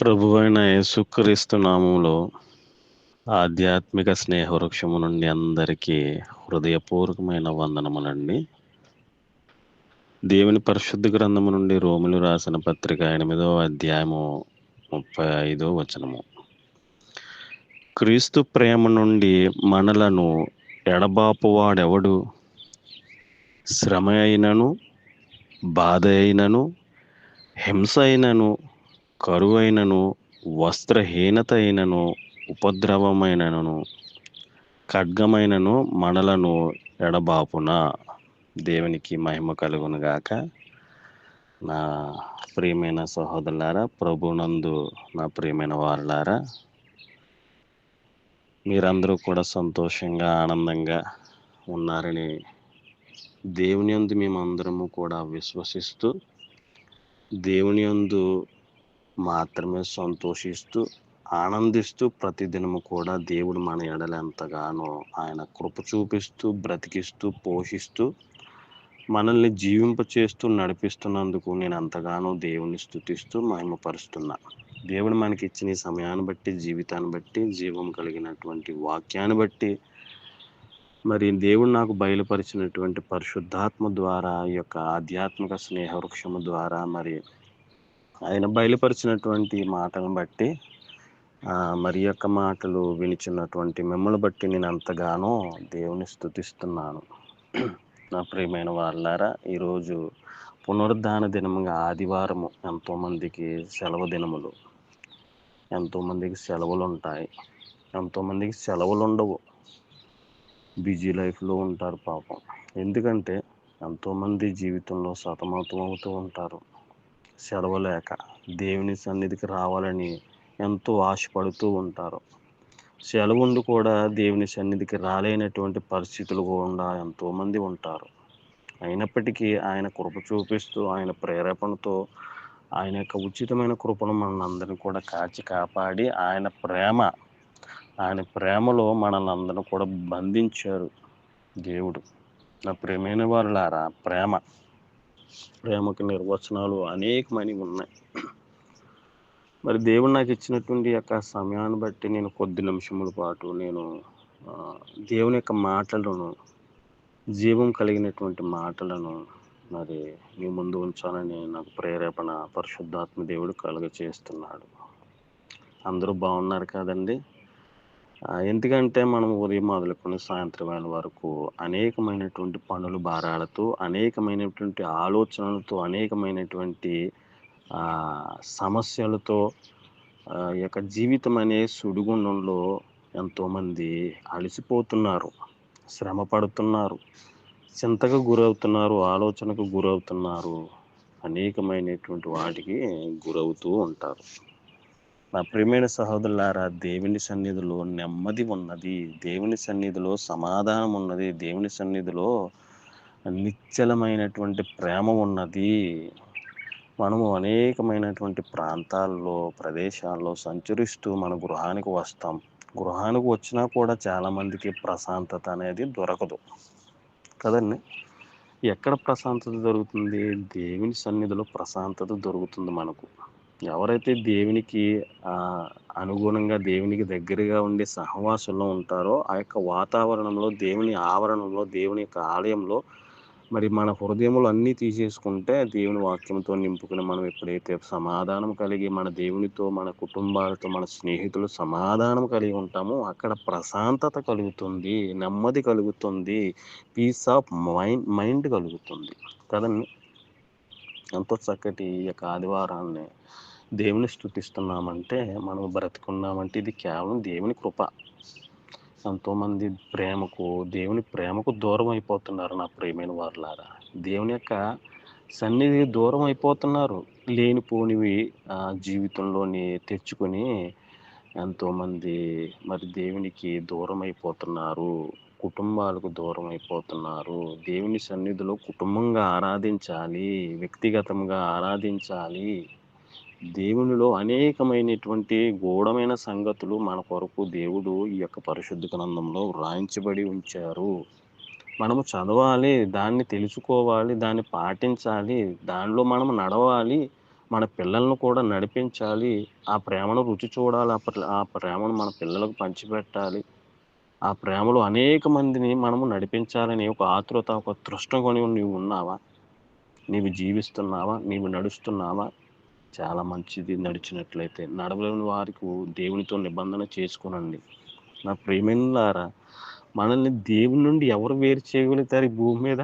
ప్రభువైన యేసుక్రీస్తు నామంలో ఆధ్యాత్మిక స్నేహ వృక్షము నుండి అందరికీ హృదయపూర్వకమైన వందనములండి. దేవుని పరిశుద్ధ గ్రంథము నుండి రోములు రాసిన పత్రిక ఎనిమిదవ అధ్యాయము ముప్పై ఐదో వచనము. క్రీస్తు ప్రేమ నుండి మనలను ఎడబాపువాడెవడు? శ్రమ అయినను బాధ అయినను హింస అయినను కరువైనను వస్త్రహీనత అయినను ఉపద్రవమైనను ఖడ్గమైనను మనలను ఎడబాపున దేవునికి మహిమ కలుగును గాక. నా ప్రియమైన సహోదరులారా ప్రభునందు నా ప్రియమైన వారులారా మీరందరూ కూడా సంతోషంగా ఆనందంగా ఉన్నారని దేవుని యందు మేమందరము కూడా విశ్వసిస్తూ దేవుని యందు మాత్రమే సంతోషిస్తూ ఆనందిస్తూ ప్రతిదినము కూడా దేవుడు మన ఎడల ఎంతగానో ఆయన కృప చూపిస్తూ బ్రతికిస్తూ పోషిస్తూ మనల్ని జీవింప చేస్తూ నడిపిస్తున్నందుకు నేను ఎంతగానో దేవుని స్థుతిస్తూ మహిమపరుస్తున్నా. దేవుడు మనకి ఇచ్చిన ఈ సమయాన్ని బట్టి జీవితాన్ని బట్టి జీవం కలిగినటువంటి వాక్యాన్ని బట్టి మరి దేవుడు నాకు బయలుపరిచినటువంటి పరిశుద్ధాత్మ ద్వారా ఈ యొక్క ఆధ్యాత్మిక స్నేహ వృక్షము ద్వారా మరి ఆయన బయలుపరిచినటువంటి మాటను బట్టి మరి యొక్క మాటలు వినిచున్నటువంటి మిమ్మల్ని బట్టి నేను ఎంతగానో దేవుని స్థుతిస్తున్నాను. నా ప్రియమైన వాళ్ళారా ఈరోజు పునరుద్ధాన దినముగా ఆదివారము ఎంతోమందికి సెలవు దినములు. ఎంతోమందికి సెలవులు ఉంటాయి. ఎంతోమందికి సెలవులు ఉండవు. బిజీ లైఫ్లో ఉంటారు పాపం. ఎందుకంటే ఎంతోమంది జీవితంలో సతమతం అవుతూ ఉంటారు. సెలవలేక దేవుని సన్నిధికి రావాలని ఎంతో ఆశపడుతూ ఉంటారు. సెలవుండి కూడా దేవుని సన్నిధికి రాలేనటువంటి పరిస్థితులు కూడా ఎంతోమంది ఉంటారు. అయినప్పటికీ ఆయన కృప చూపిస్తూ ఆయన ప్రేరేపణతో ఆయన యొక్క ఉచితమైన కృపను మనందరిని కూడా కాచి కాపాడి ఆయన ప్రేమ ఆయన ప్రేమలో మనల్ని అందరిని కూడా బంధించారు దేవుడు. నా ప్రేమైన వారులారా ప్రేమ ప్రేమకు నిర్వచనాలు అనేకమని ఉన్నాయి. మరి దేవుడు నాకు ఇచ్చినటువంటి యొక్క సమయాన్ని బట్టి నేను కొద్ది నిమిషముల పాటు నేను దేవుని యొక్క మాటలను జీవం కలిగినటువంటి మాటలను మరి మీ ముందు ఉంచాలని నాకు ప్రేరేపణ పరిశుద్ధాత్మ దేవుడు కలుగ చేస్తున్నాడు అందరూ బాగున్నారు కదండి? ఎందుకంటే మనం ఉదయం మొదలుకొని సాయంత్రం వేళ వరకు అనేకమైనటువంటి పనులు భారాలతో అనేకమైనటువంటి ఆలోచనలతో అనేకమైనటువంటి సమస్యలతో ఈ యొక్క జీవితం అనే సుడిగుండంలో ఎంతోమంది అలసిపోతున్నారు శ్రమ పడుతున్నారు చింతకు గురవుతున్నారు ఆలోచనకు గురవుతున్నారు అనేకమైనటువంటి వాటికి గురవుతూ ఉంటారు. నా ప్రియమైన సహోదరులారా దేవుని సన్నిధిలో నెమ్మది ఉన్నది దేవుని సన్నిధిలో సమాధానం ఉన్నది దేవుని సన్నిధిలో నిశ్చలమైనటువంటి ప్రేమ ఉన్నది. మనము అనేకమైనటువంటి ప్రాంతాల్లో ప్రదేశాల్లో సంచరిస్తూ మన గృహానికి వస్తాం. గృహానికి వచ్చినా కూడా చాలామందికి ప్రశాంతత అనేది దొరకదు. కదండి? ఎక్కడ ప్రశాంతత దొరుకుతుంది? దేవుని సన్నిధిలో ప్రశాంతత దొరుకుతుంది మనకు. ఎవరైతే దేవునికి అనుగుణంగా దేవునికి దగ్గరగా ఉండే సహవాసంలో ఉంటారో ఆ యొక్క వాతావరణంలో దేవుని ఆవరణంలో దేవుని యొక్క ఆలయంలో మరి మన హృదయములు అన్నీ తీసేసుకుంటే దేవుని వాక్యంతో నింపుకుని మనం ఎప్పుడైతే సమాధానం కలిగి మన దేవునితో మన కుటుంబాలతో మన స్నేహితులు సమాధానం కలిగి ఉంటామో అక్కడ ప్రశాంతత కలుగుతుంది నెమ్మది కలుగుతుంది పీస్ ఆఫ్ మైండ్ మైండ్ కలుగుతుంది. కదండి? ఎంతో చక్కటి ఈ యొక్క ఆదివారాన్ని దేవుని స్థుతిస్తున్నామంటే మనం బ్రతుకున్నామంటే ఇది కేవలం దేవుని కృప. ఎంతోమంది ప్రేమకు దేవుని ప్రేమకు దూరం అయిపోతున్నారు నా ప్రేమైన వారులారా. దేవుని యొక్క సన్నిధి దూరం అయిపోతున్నారు లేనిపోనివి ఆ, జీవితంలోని తెచ్చుకొని ఎంతోమంది మరి దేవునికి దూరం అయిపోతున్నారు కుటుంబాలకు దూరం అయిపోతున్నారు దేవుని సన్నిధిలో కుటుంబంగా ఆరాధించాలి వ్యక్తిగతంగా ఆరాధించాలి. దేవునిలో అనేకమైనటువంటి గూఢమైన సంగతులు మన కొరకు దేవుడు ఈ యొక్క పరిశుద్ధ గ్రంథంలో వ్రాయించబడి ఉంచారు. మనము చదవాలి దాన్ని తెలుసుకోవాలి దాన్ని పాటించాలి దానిలో మనం నడవాలి మన పిల్లలను కూడా నడిపించాలి ఆ ప్రేమను రుచి చూడాలి ఆ ఆ ప్రేమను మన పిల్లలకు పంచిపెట్టాలి ఆ ప్రేమలో అనేక మందిని మనము నడిపించాలని ఒక ఆతృత ఒక తృష్ణ కొని నీవు ఉన్నావా? నీవు జీవిస్తున్నావా? నీవు నడుస్తున్నావా? చాలా మంచిది నడిచినట్లయితే. నడవలేని వారికి దేవునితో నిబంధన చేసుకునండి. నా ప్రేమిలారా మనల్ని దేవుని నుండి ఎవరు వేరు చేయగలుగుతారు ఈ భూమి మీద?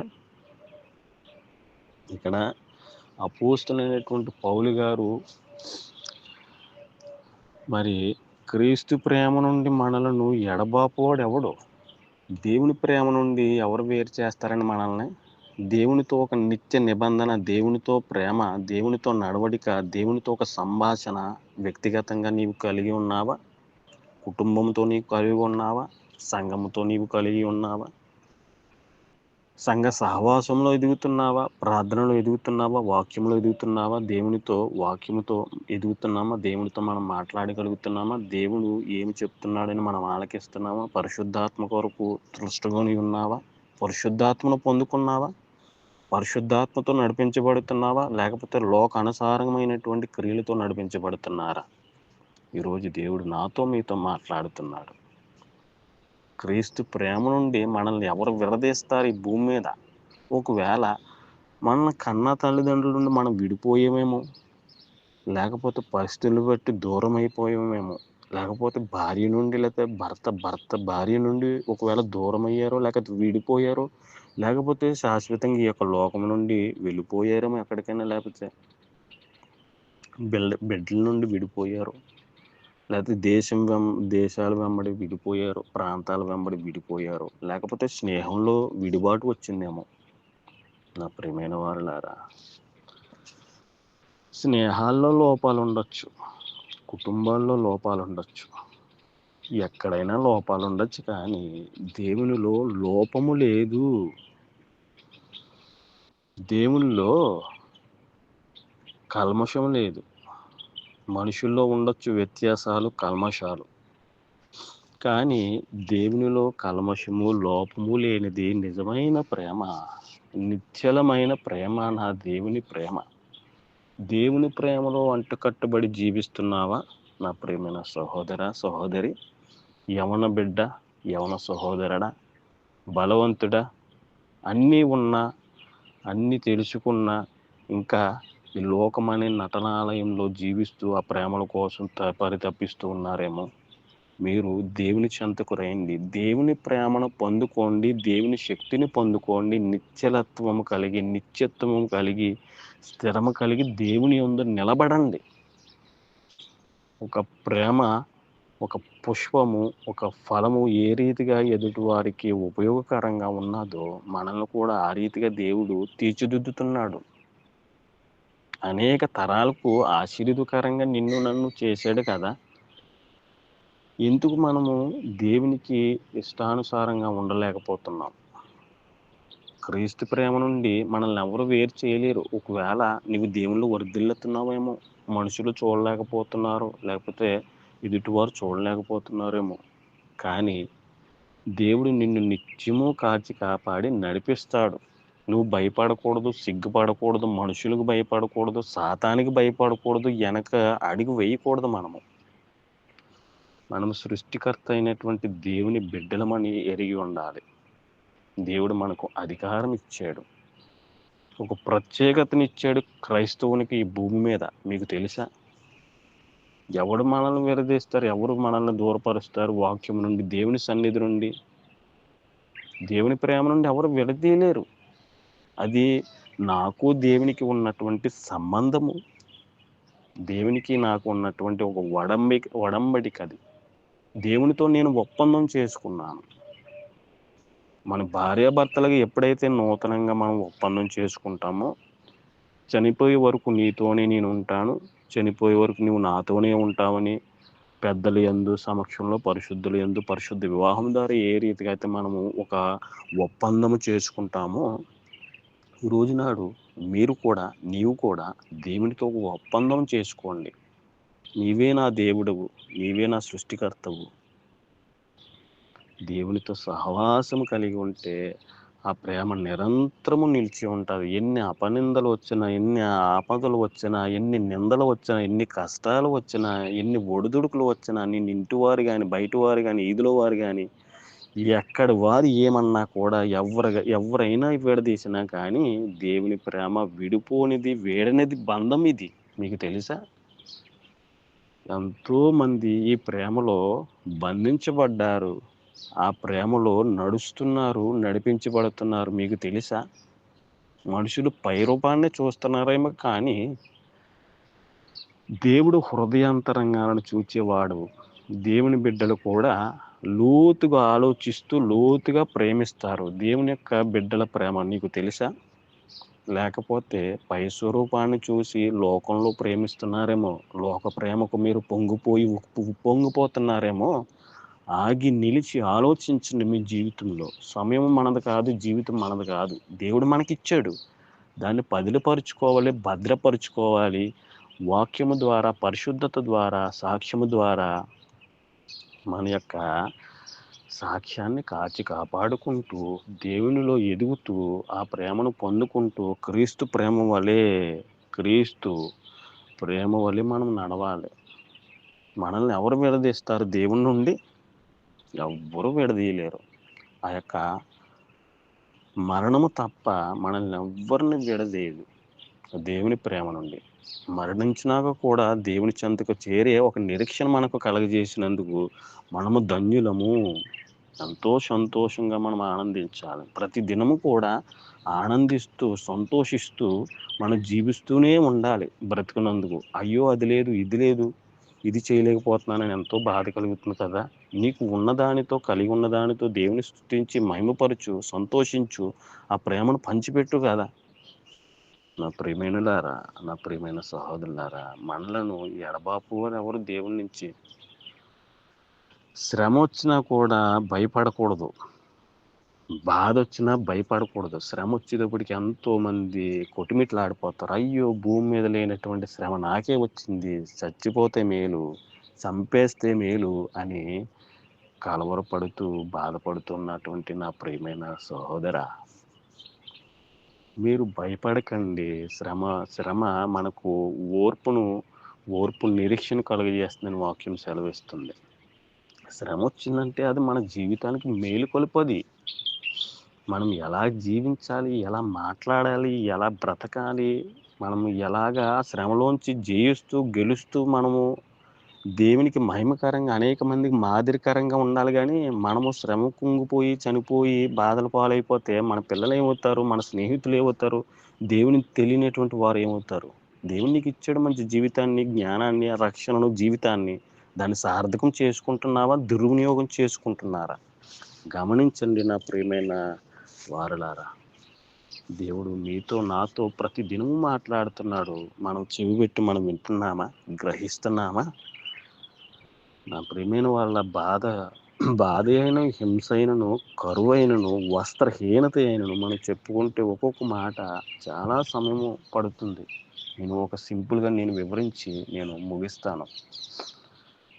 ఇక్కడ అపోస్తులైనటువంటి పౌలు గారు మరి క్రీస్తు ప్రేమ నుండి మనలను ఎడబాపువాడు ఎవడు దేవుని ప్రేమ నుండి ఎవరు వేరు చేస్తారని మనల్ని? దేవునితో ఒక నిత్య నిబంధన దేవునితో ప్రేమ దేవునితో నడవడిక దేవునితో ఒక సంభాషణ వ్యక్తిగతంగా నీవు కలిగి ఉన్నావా? కుటుంబంతో నీవు కలిగి ఉన్నావా? సంఘముతో నీవు కలిగి ఉన్నావా? సంఘ సహవాసంలో ఎదుగుతున్నావా? ప్రార్థనలో ఎదుగుతున్నావా? వాక్యంలో ఎదుగుతున్నావా? దేవునితో వాక్యముతో ఎదుగుతున్నామా? దేవునితో మనం మాట్లాడగలుగుతున్నామా? దేవుడు ఏమి చెప్తున్నాడని మనం ఆలకిస్తున్నామా? పరిశుద్ధాత్మ కొరకు తృష్టకొని ఉన్నావా పరిశుద్ధాత్మను పొందుకున్నావా? పరిశుద్ధాత్మతో నడిపించబడుతున్నావా? లేకపోతే లోక అనుసారమైనటువంటి క్రియలతో నడిపించబడుతున్నారా? ఈరోజు దేవుడు నాతో మీతో మాట్లాడుతున్నాడు. క్రీస్తు ప్రేమ నుండి మనల్ని ఎవరు విడదీస్తారు ఈ భూమి మీద? ఒకవేళ మన కన్న తల్లిదండ్రుల నుండి మనం విడిపోయేమేమో? లేకపోతే పరిస్థితులు బట్టి దూరం అయిపోయేమేమో లేకపోతే భార్య నుండి లేకపోతే భర్త భర్త భార్య నుండి ఒకవేళ దూరం అయ్యారో లేకపోతే విడిపోయారో? లేకపోతే శాశ్వతంగా ఈ యొక్క లోకం నుండి వెళ్ళిపోయారేమో ఎక్కడికైనా లేకపోతే. బిడ్డ బిడ్డల నుండి విడిపోయారు. లేకపోతే దేశం వెం దేశాల వెంబడి విడిపోయారు ప్రాంతాల వెంబడి విడిపోయారు. లేకపోతే స్నేహంలో విడిబాటు వచ్చిందేమో. నా ప్రియమైన వారులారా స్నేహాల్లో లోపాలు ఉండొచ్చు కుటుంబాల్లో లోపాలు ఉండొచ్చు ఎక్కడైనా లోపాలు ఉండొచ్చు కానీ దేవునిలో లోపము లేదు. దేవునిలో కల్మషం లేదు. మనుషుల్లో ఉండొచ్చు వ్యత్యాసాలు కల్మషాలు. కానీ దేవునిలో కల్మషము లోపము లేనిది నిజమైన ప్రేమ నిశ్చలమైన ప్రేమ నా దేవుని ప్రేమ. దేవుని ప్రేమలో అంటుకట్టుబడి జీవిస్తున్నావా నా ప్రేమైన సహోదర సహోదరి? యవన బిడ్డ యవన సహోదరుడా బలవంతుడా అన్నీ ఉన్నా అన్నీ తెలుసుకున్నా ఇంకా ఈ లోకమనే నటనాలయంలో జీవిస్తూ ఆ ప్రేమల కోసం త- పరితపిస్తూ ఉన్నారేమో. మీరు దేవుని చెంతకు రండి. దేవుని ప్రేమను పొందుకోండి. దేవుని శక్తిని పొందుకోండి. నిత్యలత్వము కలిగి నిత్యత్వము కలిగి స్థిరము కలిగి దేవుని ముందు నిలబడండి. ఒక ప్రేమ ఒక పుష్పము ఒక ఫలము ఏ రీతిగా ఎదుటి వారికి ఉపయోగకరంగా ఉన్నదో మనల్ని కూడా ఆ రీతిగా దేవుడు తీర్చిదిద్దుతున్నాడు. అనేక తరాలకు ఆశీర్వదకరంగా నిన్ను నన్ను చేశాడు కదా. ఎందుకు మనము దేవునికి ఇష్టానుసారంగా ఉండలేకపోతున్నాం? క్రీస్తు ప్రేమ నుండి మనల్ని ఎవరు వేరు చేయలేరు. ఒకవేళ నీవు దేవుళ్ళు వర్ధిల్లుతున్నావేమో మనుషులు చూడలేకపోతున్నారు లేకపోతే ఎదుటివారు చూడలేకపోతున్నారేమో. కానీ దేవుడు నిన్ను నిత్యము కాచి కాపాడి నడిపిస్తాడు. నువ్వు భయపడకూడదు సిగ్గుపడకూడదు మనుషులకు భయపడకూడదు సాతానికి భయపడకూడదు వెనక అడుగు వేయకూడదు మనము. మనము సృష్టికర్త అయినటువంటి దేవుని బిడ్డలమని ఎరిగి ఉండాలి. దేవుడు మనకు అధికారం ఇచ్చాడు. ఒక ప్రత్యేకతని ఇచ్చాడు క్రైస్తవునికి ఈ భూమి మీద. మీకు తెలుసా? ఎవడు మనల్ని విరదీస్తారు ఎవరు మనల్ని దూరపరుస్తారు? వాక్యం నుండి దేవుని సన్నిధి నుండి దేవుని ప్రేమ నుండి ఎవరు విడదీయలేరు. అది నాకు దేవునికి ఉన్నటువంటి సంబంధము. దేవునికి నాకు ఉన్నటువంటి ఒక వడంబి వడంబడిక అది. దేవునితో నేను ఒప్పందం చేసుకున్నాను. మన భార్యాభర్తలకు ఎప్పుడైతే నూతనంగా మనం ఒప్పందం చేసుకుంటామో చనిపోయే వరకు నీతోనే నేను ఉంటాను చనిపోయే వరకు నువ్వు నాతోనే ఉంటావని పెద్దల యందు సమక్షంలో పరిశుద్ధుల యందు పరిశుద్ధ వివాహం ద్వారా ఏ రీతిగా అయితే మనము ఒక ఒప్పందము చేసుకుంటామో ఈ రోజు నాడు మీరు కూడా నీవు కూడా దేవునితో ఒక ఒప్పందం చేసుకోండి. నీవే నా దేవుడవు నీవే నా సృష్టికర్తవు. దేవునితో సహవాసం కలిగి ఉంటే ఆ ప్రేమ నిరంతరము నిలిచి ఉంటుంది. ఎన్ని అపనిందలు వచ్చినా ఎన్ని ఆపదలు వచ్చినా ఎన్ని నిందలు వచ్చినా ఎన్ని కష్టాలు వచ్చినా ఎన్ని ఒడిదుడుకులు వచ్చినా నిన్ను ఇంటివారు కానీ బయటవారు కానీ ఈదులో వారు కానీ ఎక్కడి వారు ఏమన్నా కూడా ఎవరు ఎవరైనా విడదీసినా కానీ దేవుని ప్రేమ విడిపోనిది వేడనిది బంధం ఇది. మీకు తెలుసా? ఎంతోమంది ఈ ప్రేమలో బంధించబడ్డారు. ఆ ప్రేమలో నడుస్తున్నారు నడిపించబడుతున్నారు. మీకు తెలుసా? మనుషులు పై రూపాన్ని చూస్తున్నారేమో కానీ దేవుడు హృదయాంతరంగాలను చూచేవాడు. దేవుని బిడ్డలు కూడా లోతుగా ఆలోచిస్తూ లోతుగా ప్రేమిస్తారు. దేవుని యొక్క బిడ్డల ప్రేమ నీకు తెలుసా? లేకపోతే పై స్వరూపాన్ని చూసి లోకంలో ప్రేమిస్తున్నారేమో లోక ప్రేమకు మీరు పొంగిపోయి ఉప్పు- పొంగిపోతున్నారేమో ఆగి నిలిచి ఆలోచించండి మీ జీవితంలో. సమయం మనది కాదు జీవితం మనది కాదు. దేవుడు మనకిచ్చాడు. దాన్ని పదిలపరుచుకోవాలి భద్రపరుచుకోవాలి. వాక్యము ద్వారా పరిశుద్ధత ద్వారా సాక్ష్యము ద్వారా మన యొక్క సాక్ష్యాన్ని కాచి కాపాడుకుంటూ దేవునిలో ఎదుగుతూ ఆ ప్రేమను పొందుకుంటూ క్రీస్తు ప్రేమ వలె క్రీస్తు ప్రేమ వలె మనం నడవాలి. మనల్ని ఎవరు విడదీస్తారు? దేవుని నుండి ఎవ్వరూ విడదీయలేరు. ఆ యొక్క మరణము తప్ప మనల్ని ఎవ్వరిని విడదీయదు. దేవుని ప్రేమ నుండి. మరణించినాక కూడా దేవుని చెంతకు చేరే ఒక నిరీక్షణ మనకు కలగజేసినందుకు మనము ధన్యులము. ఎంతో సంతోషంగా మనం ఆనందించాలి. ప్రతి దినము కూడా ఆనందిస్తూ సంతోషిస్తూ మనం జీవిస్తూనే ఉండాలి బ్రతుకున్నందుకు. అయ్యో అది లేదు ఇది లేదు. ఇది చేయలేకపోతున్నానని ఎంతో బాధ కలుగుతుంది కదా. నీకు ఉన్నదానితో కలిగి ఉన్నదానితో దేవుని స్థుతించి మహిమపరచు సంతోషించు ఆ ప్రేమను పంచిపెట్టు కదా. నా ప్రియమైనలారా నా ప్రియమైన సహోదరులారా మనలను ఎడబాపు అని ఎవరు దేవుని నుంచి శ్రమ వచ్చినా కూడా భయపడకూడదు. బాధ వచ్చినా భయపడకూడదు. శ్రమ వచ్చేటప్పటికి ఎంతో మంది కొట్టుమిట్లాడిపోతారు. అయ్యో! భూమి మీద లేనటువంటి శ్రమ నాకే వచ్చింది. చచ్చిపోతే మేలు చంపేస్తే మేలు అని కలవరపడుతూ బాధపడుతున్నటువంటి నా ప్రియమైన సహోదర. మీరు భయపడకండి. శ్రమ శ్రమ మనకు ఓర్పును ఓర్పు నిరీక్షణ కలుగజేస్తుందని వాక్యం సెలవిస్తుంది. శ్రమ వచ్చిందంటే అది మన జీవితానికి మేలు కొలుపది. మనం ఎలా జీవించాలి ఎలా మాట్లాడాలి ఎలా బ్రతకాలి మనము ఎలాగా శ్రమలోంచి జయిస్తూ గెలుస్తూ మనము దేవునికి మహిమకరంగా అనేక మందికి మాదిరికరంగా ఉండాలి కానీ మనము శ్రమ కుంగిపోయి చనిపోయి బాధల పాలైపోతే మన పిల్లలు ఏమవుతారు మన స్నేహితులు ఏమవుతారు దేవుని తెలియనటువంటి వారు ఏమవుతారు? దేవునికి ఇచ్చాడు మంచి జీవితాన్ని జ్ఞానాన్ని రక్షణను జీవితాన్ని. దాన్ని సార్థకం చేసుకుంటున్నావా దుర్వినియోగం చేసుకుంటున్నారా? గమనించండి నా ప్రియమైన వారలారా దేవుడు మీతో నాతో ప్రతి దినము మాట్లాడుతున్నాడు. మనం చెవి పెట్టి మనం వింటున్నామా? గ్రహిస్తున్నామా? నా ప్రేమైన వాళ్ళ బాధ బాధ అయిన హింస అయినను కరువు అయినను వస్త్రహీనత అయినను మనం చెప్పుకుంటే ఒక్కొక్క మాట చాలా సమయం పడుతుంది. నేను ఒక సింపుల్గా నేను వివరించి నేను ముగిస్తాను.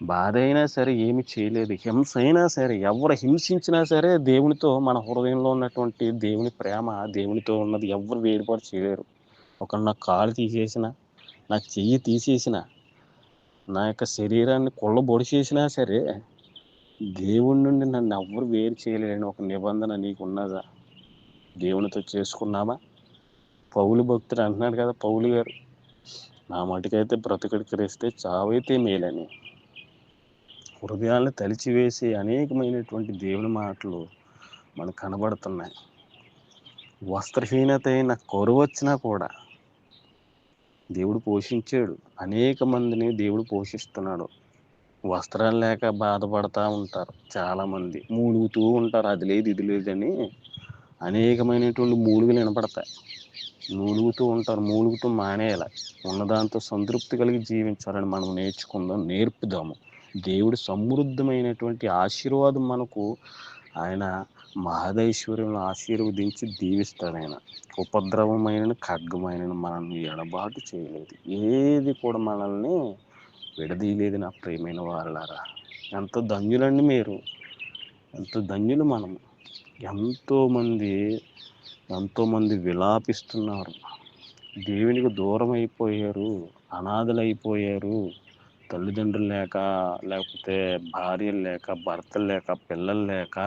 బాధ అయినా సరే ఏమి చేయలేదు. హింస అయినా సరే ఎవరు హింసించినా సరే దేవునితో మన హృదయంలో ఉన్నటువంటి దేవుని ప్రేమ దేవునితో ఉన్నది ఎవరు వేడిపాటు చేయలేరు. ఒక నా కాలు తీసేసిన నా చెయ్యి తీసేసిన నా యొక్క శరీరాన్ని కొల్లబొడి చేసినా సరే దేవుని నుండి నన్ను ఎవ్వరు వేరు చేయలేని ఒక నిబంధన నీకు ఉన్నదా దేవునితో చేసుకున్నామా? పౌలు భక్తుడు అంటున్నాడు కదా పౌలు గారు నా మటుకైతే బ్రతుకడి క్రీస్తే చావైతే మేలని. హృదయాలను తలిచివేసి అనేకమైనటువంటి దేవుని మాటలు మనకు కనబడుతున్నాయి. వస్త్రహీనత అయిన కొరువు వచ్చినా కూడా దేవుడు పోషించాడు. అనేక మందిని దేవుడు పోషిస్తున్నాడు. వస్త్రాలు లేక బాధపడతా ఉంటారు చాలామంది. మూలుగుతూ ఉంటారు. అది లేదు ఇది లేదని అనేకమైనటువంటి మూలుగులు వినపడతాయి. మూలుగుతూ ఉంటారు. మూలుగుతూ మానేయాలి. ఉన్నదాంతో సంతృప్తి కలిగి జీవించాలని మనం నేర్చుకుందాం నేర్పుదాము. దేవుడు సమృద్ధమైనటువంటి ఆశీర్వాదం మనకు ఆయన మహదైశ్వర్యంలో ఆశీర్వదించి దీవిస్తాడు ఆయన. ఉపద్రవమైన ఖడ్గమైన మనల్ని ఎడబాటు చేయలేదు. ఏది కూడా మనల్ని విడదీయలేదు నా ప్రేమైన వాళ్ళారా ఎంతో ధన్యులండి మీరు. ఎంతో ధన్యులు మనము. ఎంతోమంది ఎంతోమంది విలాపిస్తున్నారు. దేవునికి దూరం అయిపోయారు అనాథలైపోయారు. తల్లిదండ్రులు లేక లేకపోతే భార్యలు లేక భర్తలు లేక పిల్లలు లేక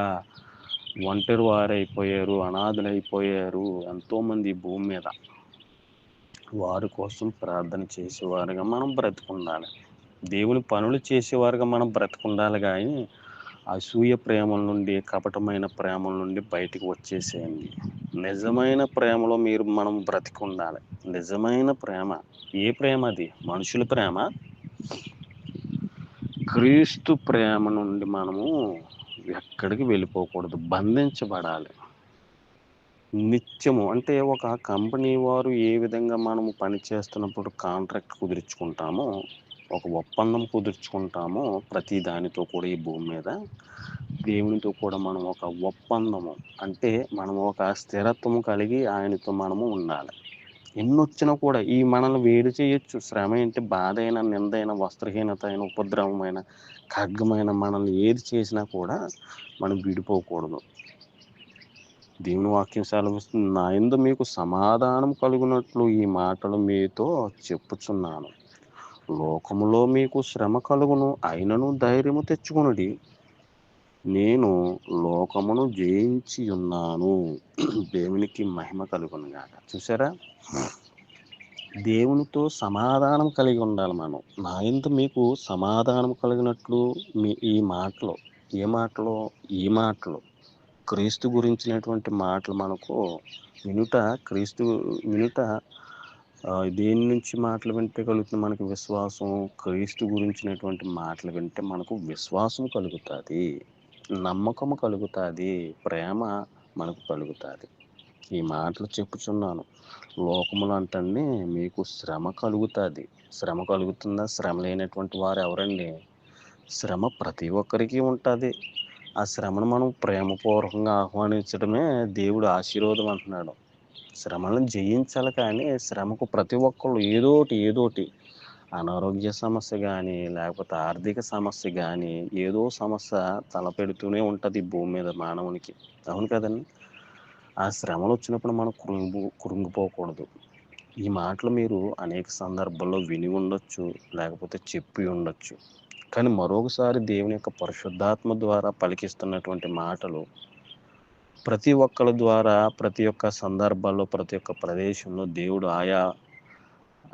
ఒంటరి వారైపోయారు అయిపోయారు ఎంతోమంది భూమి మీద. వారి కోసం ప్రార్థన చేసేవారుగా మనం బ్రతికుండాలి. దేవుని పనులు చేసేవారుగా మనం బ్రతుకుండాలి కానీ అసూయ ప్రేమల నుండి కపటమైన ప్రేమల నుండి బయటికి వచ్చేసేయండి. నిజమైన ప్రేమలో మీరు మనం బ్రతికి ఉండాలి నిజమైన ప్రేమ. ఏ ప్రేమ అది? మనుషుల ప్రేమ? క్రీస్తు ప్రేమ నుండి మనము ఎక్కడికి వెళ్ళిపోకూడదు. బంధించబడాలి. నిత్యము అంటే ఒక కంపెనీ వారు ఏ విధంగా మనము పని చేస్తున్నప్పుడు కాంట్రాక్ట్ కుదుర్చుకుంటామో ఒక ఒప్పందం కుదుర్చుకుంటామో ప్రతి దానితో కూడా ఈ భూమి మీద దేవునితో కూడా మనం ఒక ఒప్పందము అంటే మనం ఒక స్థిరత్వము కలిగి ఆయనతో మనము ఉండాలి. ఎన్ని వచ్చినా కూడా ఈ మనల్ని వేడి చేయొచ్చు. శ్రమ ఏంటి బాధ అయినా నిందైన వస్త్రహీనత అయిన ఉపద్రవమైన ఖడ్గమైన మనల్ని ఏది చేసినా కూడా మనం విడిపోకూడదు. దేవుని వాక్యం సెలవిస్తుంది నా ఎందు మీకు సమాధానం కలుగునట్లు ఈ మాటలు మీతో చెప్పుచున్నాను. లోకములో మీకు శ్రమ కలుగును అయినను ధైర్యము తెచ్చుకొనుడి. నేను లోకమును జయించి ఉన్నాను. దేవునికి మహిమ కలుగును గాక. చూసారా దేవునితో సమాధానం కలిగి ఉండాలి మనం. నా ఇంత మీకు సమాధానం కలిగినట్లు మీ ఈ మాటలు ఏ మాటలు ఈ మాటలు క్రీస్తు గురించినటువంటి మాటలు మనకు వినుట క్రీస్తు వినుట దేని నుంచి మాటలు వింటే కలుగుతుంది? మనకు విశ్వాసం క్రీస్తు గురించినటువంటి మాటలు వింటే మనకు విశ్వాసం కలుగుతుంది. నమ్మకము కలుగుతుంది ప్రేమ మనకు కలుగుతుంది. ఈ మాటలు చెప్పుచున్నాను. లోకములు మీకు శ్రమ కలుగుతుంది. శ్రమ కలుగుతుందా శ్రమ లేనటువంటి వారు ఎవరండి? శ్రమ ప్రతి ఒక్కరికి ఉంటుంది. ఆ శ్రమను మనం ప్రేమపూర్వకంగా ఆహ్వానించడమే దేవుడు ఆశీర్వాదం అంటున్నాడు. శ్రమలను జయించాలి కానీ శ్రమకు ప్రతి ఒక్కళ్ళు ఏదోటి ఏదోటి అనారోగ్య సమస్య కానీ లేకపోతే ఆర్థిక సమస్య కానీ ఏదో సమస్య తలపెడుతూనే ఉంటుంది భూమి మీద మానవునికి. అవును కదండి? ఆ శ్రమలు వచ్చినప్పుడు మనం కురుంగు కురుంగిపోకూడదు ఈ మాటలు మీరు అనేక సందర్భాల్లో విని ఉండొచ్చు లేకపోతే చెప్పి ఉండొచ్చు. కానీ మరొకసారి దేవుని యొక్క పరిశుద్ధాత్మ ద్వారా పలికిస్తున్నటువంటి మాటలు ప్రతి ఒక్కరి ద్వారా ప్రతి ఒక్క సందర్భాల్లో ప్రతి ఒక్క ప్రదేశంలో దేవుడు ఆయా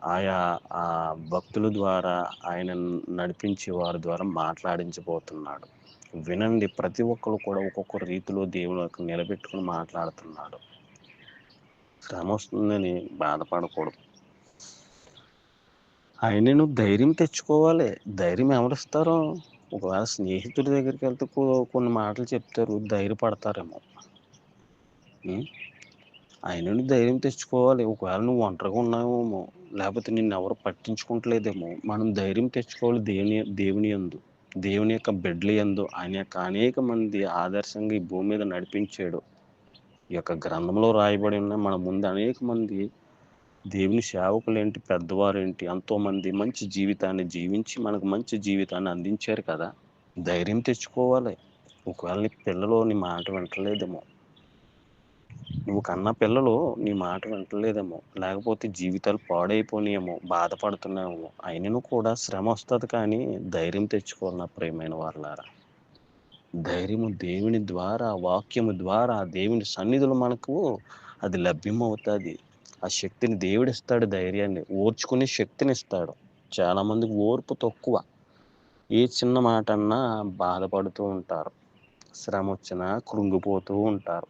ఆయా ఆ భక్తుల ద్వారా ఆయన నడిపించే వారి ద్వారా మాట్లాడించబోతున్నాడు. వినండి ప్రతి ఒక్కరు కూడా ఒక్కొక్క రీతిలో దేవుని యొక్క నిలబెట్టుకుని మాట్లాడుతున్నాడు. శ్రమ వస్తుందని బాధపడకూడదు. ఆయనను ధైర్యం తెచ్చుకోవాలి. ధైర్యం ఎవరిస్తారో? ఒకవేళ స్నేహితుడి దగ్గరికి వెళ్తే కొన్ని మాటలు చెప్తారు ధైర్యపడతారేమో. ఆయనను ధైర్యం తెచ్చుకోవాలి. ఒకవేళ నువ్వు ఒంటరిగా ఉన్నావేమో. లేకపోతే నిన్ను ఎవరు పట్టించుకుంటలేదేమో. మనం ధైర్యం తెచ్చుకోవాలి దేవుని దేవుని యందు. దేవుని యొక్క బిడ్డలు యందు. ఆయన యొక్క అనేక మంది ఆదర్శంగా ఈ భూమి మీద నడిపించాడు. ఈ యొక్క గ్రంథంలో రాయబడి ఉన్న మన ముందు అనేక మంది దేవుని సేవకులేంటి పెద్దవారేంటి ఎంతోమంది మంచి జీవితాన్ని జీవించి మనకు మంచి జీవితాన్ని అందించారు కదా. ధైర్యం తెచ్చుకోవాలి. ఒకవేళ నీ పిల్లలు నీ మాట వింటలేదేమో. నువ్వు కన్న పిల్లలు నీ మాట వింటలేదేమో. లేకపోతే జీవితాలు పాడైపోయినాయేమో బాధపడుతున్నాయేమో. అయినను కూడా శ్రమ వస్తుంది కానీ ధైర్యం తెచ్చుకోవాలన్న ప్రేమైన వాళ్ళారా ధైర్యము దేవుని ద్వారా వాక్యము ద్వారా దేవుని సన్నిధులు మనకు అది లభ్యమవుతుంది. ఆ శక్తిని దేవుడు ఇస్తాడు ధైర్యాన్ని. ఓర్చుకునే శక్తిని ఇస్తాడు. చాలామందికి ఓర్పు తక్కువ. ఏ చిన్న మాట అన్నా బాధపడుతూ ఉంటారు. శ్రమ వచ్చినా కృంగిపోతూ ఉంటారు.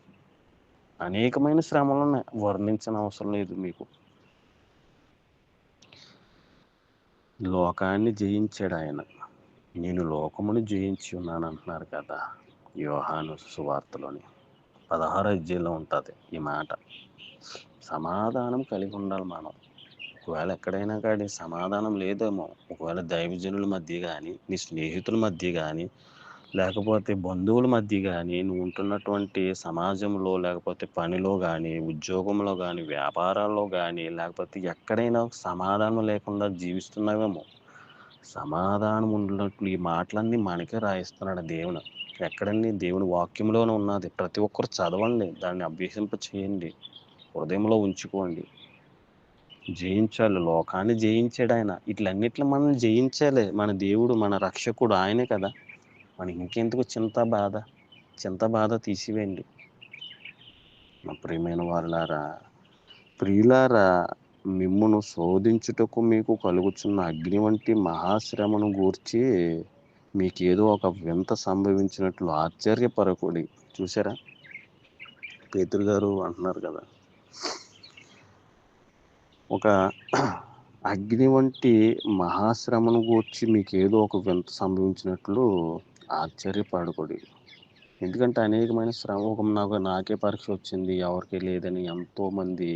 అనేకమైన శ్రమలు ఉన్నాయి వర్ణించిన అవసరం లేదు మీకు. లోకాన్ని జయించాడు ఆయన. నేను లోకమును జయించి ఉన్నాను అంటున్నారు కదా యోహాను సువార్తలోని పదహారు అధ్యాయంలో ఉంటుంది ఈ మాట. సమాధానం కలిగి ఉండాలి మనం. ఒకవేళ ఎక్కడైనా కానీ సమాధానం లేదేమో. ఒకవేళ దైవజనుల మధ్య కానీ నీ స్నేహితుల మధ్య కానీ లేకపోతే బంధువుల మధ్య కానీ నువ్వు ఉంటున్నటువంటి సమాజంలో లేకపోతే పనిలో కానీ ఉద్యోగంలో కానీ వ్యాపారాల్లో కానీ లేకపోతే ఎక్కడైనా సమాధానం లేకుండా జీవిస్తున్నావేమో. సమాధానం ఉన్నట్లు ఈ మాటలన్నీ మనకే రాయిస్తున్నాడు దేవుడు. ఎక్కడండి? దేవుని వాక్యంలోనే ఉన్నది. ప్రతి ఒక్కరు చదవండి. దాన్ని అభ్యసింప చేయండి. హృదయంలో ఉంచుకోండి. జయించాలి. లోకాన్ని జయించాడు ఆయన. ఇట్లన్నిట్లు మనం జయించాలి. మన దేవుడు మన రక్షకుడు ఆయనే కదా. మనకి ఇంకెందుకు చింత బాధ? చింత బాధ తీసివేయండి. నా ప్రియమైన వారులారా ప్రియులారా మిమ్మును శోధించుటకు మీకు కలుగుచున్న అగ్ని వంటి మహాశ్రమను గూర్చి మీకేదో ఒక వింత సంభవించినట్లు ఆశ్చర్యపరకుడి చూసారా పేతురు గారు అంటున్నారు కదా. ఒక అగ్ని వంటి మహాశ్రమను గూర్చి మీకు ఏదో ఒక వింత సంభవించినట్లు ఆశ్చర్యపడకూడదు. ఎందుకంటే అనేకమైన శ్రమ ఒక నాకు నాకే పరీక్ష వచ్చింది. ఎవరికి లేదని ఎంతోమంది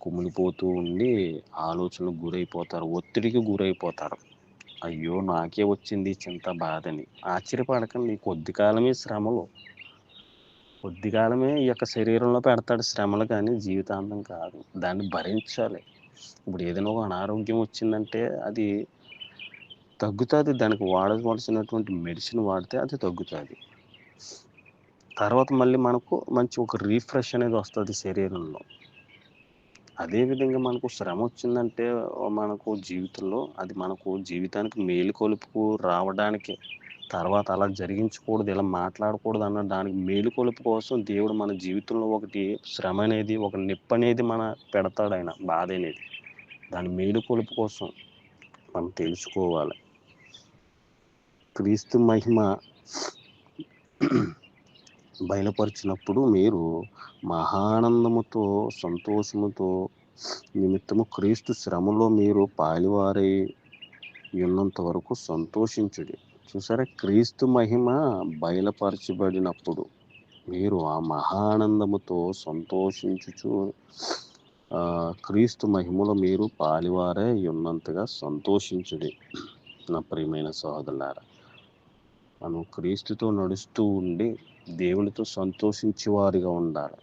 కుమిలిపోతూ ఉండి ఆలోచనలకు గురైపోతారు ఒత్తిడికి గురైపోతారు. అయ్యో నాకే వచ్చింది చింత బాధని. ఆశ్చర్యపడకండి కొద్ది కాలమే శ్రమలు. కొద్ది కాలమే ఈ యొక్క శరీరంలో పెడతాడు శ్రమలు కానీ జీవితాంతం కాదు. దాన్ని భరించాలి. ఇప్పుడు ఏదైనా ఒక అనారోగ్యం వచ్చిందంటే అది తగ్గుతుంది దానికి వాడవలసినటువంటి మెడిసిన్ వాడితే అది తగ్గుతుంది. తర్వాత మళ్ళీ మనకు మంచి ఒక రీఫ్రెష్ అనేది వస్తుంది శరీరంలో. అదేవిధంగా మనకు శ్రమ వచ్చిందంటే మనకు జీవితంలో అది మనకు జీవితానికి మేలుకొలుపు రావడానికి తర్వాత అలా జరిగించకూడదు ఇలా మాట్లాడకూడదు అన్న దానికి మేలుకొలుపు కోసం దేవుడు మన జీవితంలో ఒకటి శ్రమ అనేది ఒక నిప్పు అనేది మన పెడతాడు ఆయన బాధ అనేది. దాని మేలుకొలుపు కోసం మనం తెలుసుకోవాలి. క్రీస్తు మహిమ బయలుపరిచినప్పుడు మీరు మహానందముతో సంతోషముతో నిమిత్తము క్రీస్తు శ్రమలో మీరు పాలివారై ఉన్నంత వరకు సంతోషించుడి. చూసారా? క్రీస్తు మహిమ బయలుపరచబడినప్పుడు మీరు ఆ మహానందముతో సంతోషించుచు క్రీస్తు మహిమలో మీరు పాలివారే ఉన్నంతగా సంతోషించుడి. నా ప్రియమైన సోదరులారా మనం క్రీస్తుతో నడుస్తూ ఉండి దేవునితో సంతోషించేవారిగా ఉండాలి.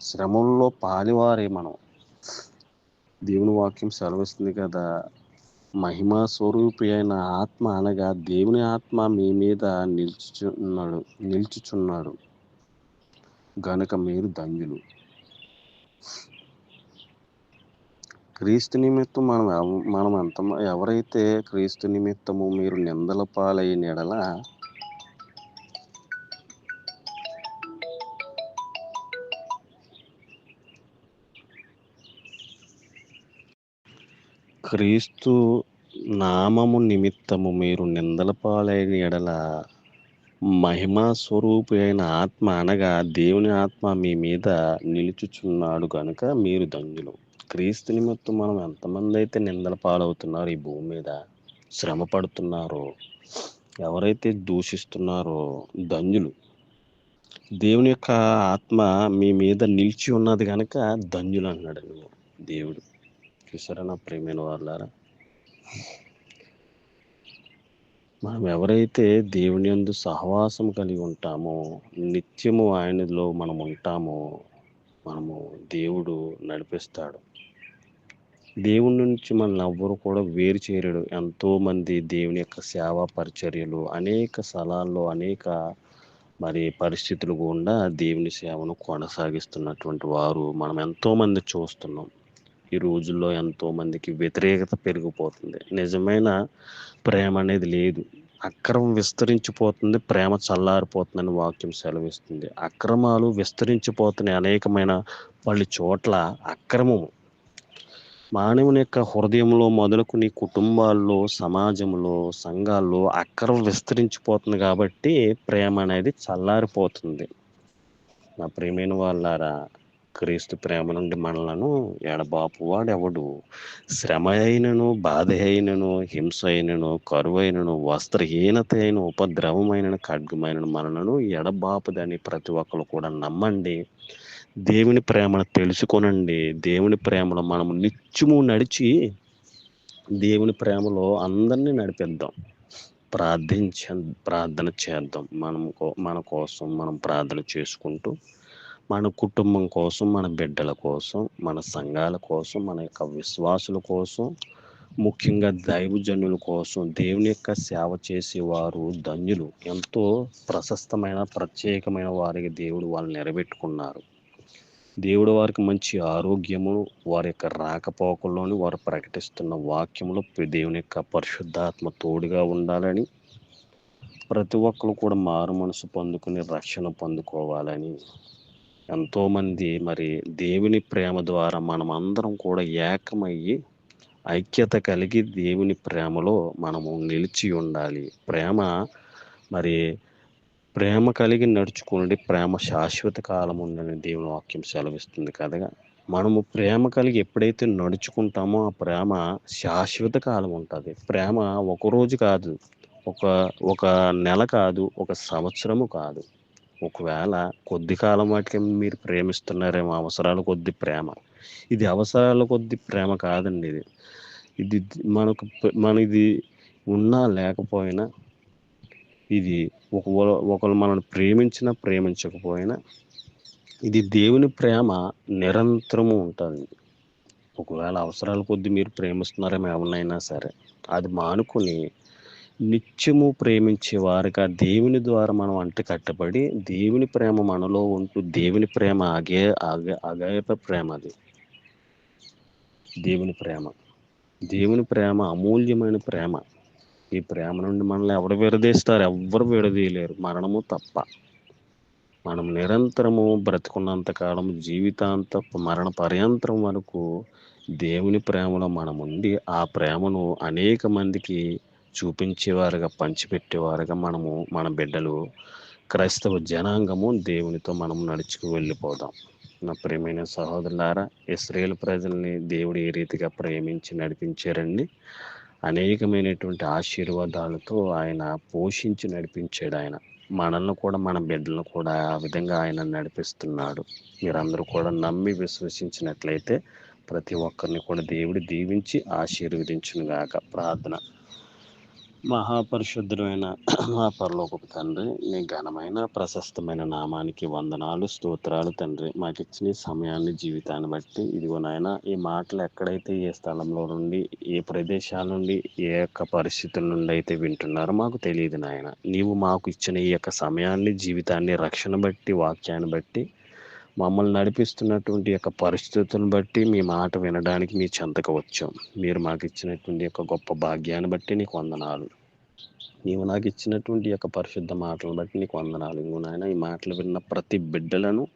శ్రమంలో పాలివారే మనం. దేవుని వాక్యం సెలవిస్తుంది కదా మహిమా స్వరూపి అయిన ఆత్మ అనగా దేవుని ఆత్మ మీ మీద నిల్చుచున్నాడు నిల్చుచున్నాడు. గనుక మీరు ధన్యులు. క్రీస్తు నిమిత్తం మనం ఎవ- మనం ఎంత ఎవరైతే క్రీస్తు నిమిత్తము మీరు నిందల పాలైన ఎడల క్రీస్తు నామము నిమిత్తము మీరు నిందల పాలైన ఎడల మహిమా స్వరూపి అయిన ఆత్మ అనగా దేవుని ఆత్మ మీ మీద నిలుచుచున్నాడు కనుక మీరు ధన్యులు. క్రీస్తు నిమిత్తం మనం ఎంతమంది అయితే నిందల పాలవుతున్నారు ఈ భూమి మీద శ్రమ పడుతున్నారో ఎవరైతే దూషిస్తున్నారో ధన్యులు. దేవుని యొక్క ఆత్మ మీ మీద నిలిచి ఉన్నది కనుక ధన్యులు అన్నాడు నువ్వు దేవుడు. చూసారా నా ప్రేమైన వాళ్ళారా మనం ఎవరైతే దేవుని యందు సహవాసం కలిగి ఉంటామో నిత్యము ఆయనలో మనం ఉంటామో మనము దేవుడు నడిపిస్తాడు. దేవుడి నుంచి మనల్ని ఎవ్వరు కూడా వేరు చేయలేడు. ఎంతోమంది దేవుని యొక్క సేవా పరిచర్యలు అనేక స్థలాల్లో అనేక మరి పరిస్థితులు గుండా దేవుని సేవను కొనసాగిస్తున్నటువంటి వారు మనం ఎంతోమంది చూస్తున్నాం. ఈ రోజుల్లో ఎంతోమందికి వ్యతిరేకత పెరిగిపోతుంది. నిజమైన ప్రేమ అనేది లేదు. అక్రమం విస్తరించిపోతుంది ప్రేమ చల్లారిపోతుందని వాక్యం సెలవిస్తుంది. అక్రమాలు విస్తరించిపోతున్నాయి అనేకమైన వాళ్ళ చోట్ల అక్రమము. మానవుని యొక్క హృదయంలో మొదలుకుని కుటుంబాల్లో సమాజంలో సంఘాల్లో అక్కర విస్తరించిపోతుంది కాబట్టి ప్రేమ అనేది చల్లారిపోతుంది. నా ప్రేమైన వాళ్ళారా క్రీస్తు ప్రేమ నుండి మనలను ఎడబాపు వాడెవడు? శ్రమ అయినను బాధ అయినను హింస అయినను కరువు అయినను వస్త్రహీనత అయిన ఉపద్రవమైనను ఖడ్గమైనను మనలను ఎడబాపుదని ప్రతి ఒక్కరు కూడా నమ్మండి. దేవుని ప్రేమను తెలుసుకొనండి. దేవుని ప్రేమలో మనము నిత్యము నడిచి దేవుని ప్రేమలో అందరినీ నడిపిద్దాం. ప్రార్థించ ప్రార్థన చేద్దాం. మనం కో- మన కోసం మనం ప్రార్థన చేసుకుంటూ మన కుటుంబం కోసం మన బిడ్డల కోసం మన సంఘాల కోసం మన యొక్క విశ్వాసుల కోసం ముఖ్యంగా దైవజనుల కోసం దేవుని యొక్క సేవ చేసేవారు ధన్యులు ఎంతో ప్రశస్తమైన ప్రత్యేకమైన వారికి దేవుడు వాళ్ళు నిలబెట్టుకున్నారు. దేవుడు వారికి మంచి ఆరోగ్యము వారి యొక్క రాకపోకల్లోని వారు ప్రకటిస్తున్న వాక్యములు దేవుని యొక్క పరిశుద్ధాత్మ తోడుగా ఉండాలని ప్రతి ఒక్కరు కూడా మారు మనసు పొందుకుని రక్షణ పొందుకోవాలని ఎంతోమంది మరి దేవుని ప్రేమ ద్వారా మనం అందరం కూడా ఏకమయ్యి ఐక్యత కలిగి దేవుని ప్రేమలో మనము నిలిచి ఉండాలి. ప్రేమ మరి ప్రేమ కలిగి నడుచుకుని ప్రేమ శాశ్వత కాలం ఉందని దేవుని వాక్యం సెలవిస్తుంది కదగా. మనము ప్రేమ కలిగి ఎప్పుడైతే నడుచుకుంటామో ఆ ప్రేమ శాశ్వత కాలం ఉంటుంది ప్రేమ ఒక రోజు కాదు ఒక ఒక నెల కాదు ఒక సంవత్సరము కాదు. ఒకవేళ కొద్ది కాలం వాటికి మీరు ప్రేమిస్తున్నారేమో అవసరాల కొద్ది ప్రేమ. ఇది అవసరాల కొద్ది ప్రేమ కాదండి ఇది. ఇది మనకు మన ఇది ఉన్నా లేకపోయినా ఇది ఒక ఒకరు మనల్ని ప్రేమించినా ప్రేమించకపోయినా ఇది దేవుని ప్రేమ నిరంతరము ఉంటుంది. ఒకవేళ అవసరాల కొద్దీ మీరు ప్రేమిస్తున్నారేమో ఎవరినైనా సరే అది మానుకొని నిత్యము ప్రేమించే వారిగా దేవుని ద్వారా మనం అంట కట్టబడి దేవుని ప్రేమ మనలో ఉంటూ దేవుని ప్రేమ అగే అగే అగాయప ప్రేమ అది. దేవుని ప్రేమ. దేవుని ప్రేమ అమూల్యమైన ప్రేమ. ఈ ప్రేమ నుండి మనల్ని ఎవరు విడదీస్తారు? ఎవ్వరు విడదీయలేరు. మరణము తప్ప. మనం నిరంతరము బ్రతుకున్నంతకాలం జీవితాంత మరణ పర్యంతరం వరకు దేవుని ప్రేమలో మనం ఉండి ఆ ప్రేమను అనేక మందికి చూపించేవారుగా పంచిపెట్టేవారుగా మనము మన బిడ్డలు క్రైస్తవ జనాంగము దేవునితో మనం నడుచుకు వెళ్ళిపోదాం. నా ప్రేమైన సహోదరులారా ఇస్రాయేల్ ప్రజల్ని దేవుడు ఏ రీతిగా ప్రేమించి నడిపించారండి? అనేకమైనటువంటి ఆశీర్వాదాలతో ఆయన పోషించి నడిపించాడు ఆయన. మనల్ని కూడా మన బిడ్డలను కూడా ఆ విధంగా ఆయన నడిపిస్తున్నాడు. మీరందరూ కూడా నమ్మి విశ్వసించినట్లయితే ప్రతి ఒక్కరిని కూడా దేవుడు దీవించి ఆశీర్వదించునుగాక. ప్రార్థన. మహాపరిశుద్ధుడైన మా పరలోకపు తండ్రి నీ ఘనమైన ప్రశస్తమైన నామానికి వందనాలు స్తోత్రాలు తండ్రి. మాకు ఇచ్చిన సమయాన్ని జీవితాన్ని బట్టి ఇదిగో నాయన ఈ మాటలు ఎక్కడైతే ఏ స్థలంలో నుండి ఏ ప్రదేశాల నుండి ఏ యొక్క పరిస్థితుల నుండి అయితే వింటున్నారో మాకు తెలియదు నాయన. నీవు మాకు ఇచ్చిన ఈ యొక్క సమయాన్ని జీవితాన్ని రక్షణ బట్టి వాక్యాన్ని బట్టి మమ్మల్ని నడిపిస్తున్నటువంటి యొక్క పరిస్థితులను బట్టి మీ మాట వినడానికి మీ చెంతకు వచ్చాం. మీరు మాకు ఇచ్చినటువంటి యొక్క గొప్ప భాగ్యాన్ని బట్టి నీకు వందనాలు. నీవు నాకు ఇచ్చినటువంటి యొక్క పరిశుద్ధ మాటలను బట్టి నీకు వందనాలు. ఇంకో నాయన ఈ మాటలు విన్న ప్రతి బిడ్డలను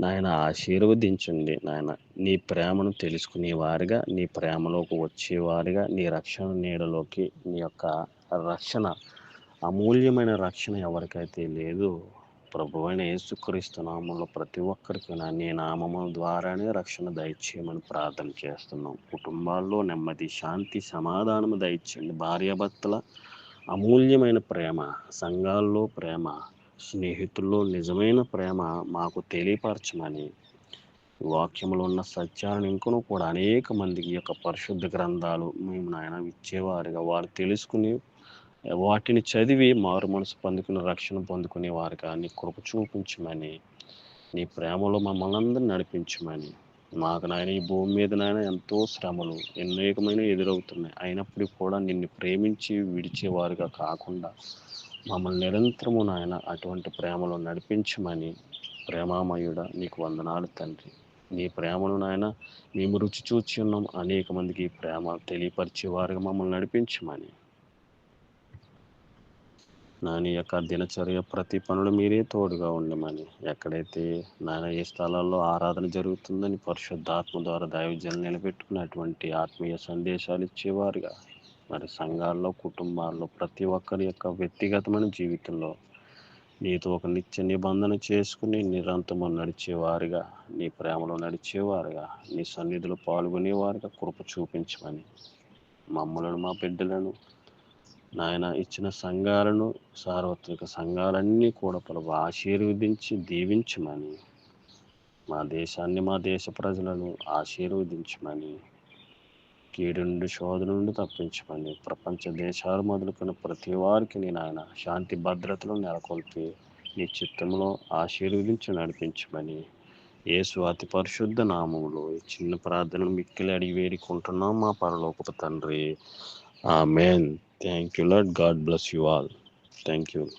నాయన ఆశీర్వదించండి. నాయన నీ ప్రేమను తెలుసుకునే వారిగా నీ ప్రేమలోకి వచ్చేవారిగా నీ రక్షణ నీడలోకి నీ యొక్క రక్షణ అమూల్యమైన రక్షణ ఎవరికైతే లేదు ప్రభు అయిన యేసుక్రీస్తు నామంలో ప్రతి ఒక్కరికి నీ నామము ద్వారానే రక్షణ దయచేయమని ప్రార్థన చేస్తున్నాం. కుటుంబాల్లో నెమ్మది శాంతి సమాధానము దయచేయండి. భార్యాభర్తల అమూల్యమైన ప్రేమ సంఘాల్లో ప్రేమ స్నేహితుల్లో నిజమైన ప్రేమ మాకు తెలియపరచమని వాక్యంలో ఉన్న సత్యాలను ఇంకను కూడా అనేక మందికి యొక్క పరిశుద్ధ గ్రంథాలు మేము నాయన ఇచ్చేవారుగా వారు తెలుసుకుని వాటిని చదివి మారు మనసు పొందుకుని రక్షణ పొందుకునే వారుగా నీ కృప చూపించమని నీ ప్రేమలో మమ్మల్ని అందరినీ నడిపించమని. మాకు నాయన ఈ భూమి మీద నాయన ఎంతో శ్రమలు ఎన్నోకమైన ఎదురవుతున్నాయి. అయినప్పటికీ కూడా నిన్ను ప్రేమించి విడిచేవారుగా కాకుండా మమ్మల్ని నిరంతరము నాయన అటువంటి ప్రేమలో నడిపించమని ప్రేమామయుడ నీకు వందనాలు తండ్రి. నీ ప్రేమను నాయన మేము రుచి చూచి ఉన్నాం. అనేక మందికి ప్రేమ తెలియపరిచేవారుగా మమ్మల్ని నడిపించమని. నా యొక్క దినచర్య ప్రతి పనులు మీరే తోడుగా ఉండమని. ఎక్కడైతే నాయన ఏ స్థలాల్లో ఆరాధన జరుగుతుందని పరిశుద్ధాత్మ ద్వారా దైవజనం నిలబెట్టుకున్నటువంటి ఆత్మీయ సందేశాలు ఇచ్చేవారుగా. మరి సంఘాల్లో కుటుంబాల్లో ప్రతి ఒక్కరి యొక్క వ్యక్తిగతమైన జీవితంలో నీతో ఒక నిత్య నిబంధన చేసుకుని నిరంతరము నడిచేవారుగా నీ ప్రేమలో నడిచేవారుగా నీ సన్నిధిలో పాల్గొనేవారుగా కృప చూపించమని. మమ్మలను మా బిడ్డలను నాయన ఇచ్చిన సంఘాలను సార్వత్రిక సంఘాలన్నీ కూడా ప్రభు ఆశీర్వదించి దీవించమని. మా దేశాన్ని మా దేశ ప్రజలను ఆశీర్వదించమని. కీడు నుండి శోధన నుండి తప్పించమని. ప్రపంచ దేశాలు మొదలుకున్న ప్రతి వారికి నేను ఆయన శాంతి భద్రతలు నెలకొల్పి నీ చిత్తంలో ఆశీర్వదించి నడిపించమని. యేసు అతి పరిశుద్ధ నామములు చిన్న ప్రార్థనలు మిక్కిలి అడిగి వేడుకుంటున్నాం మా పరలోకపు తండ్రి. Amen. Thank you, Lord. God bless you all. Thank you.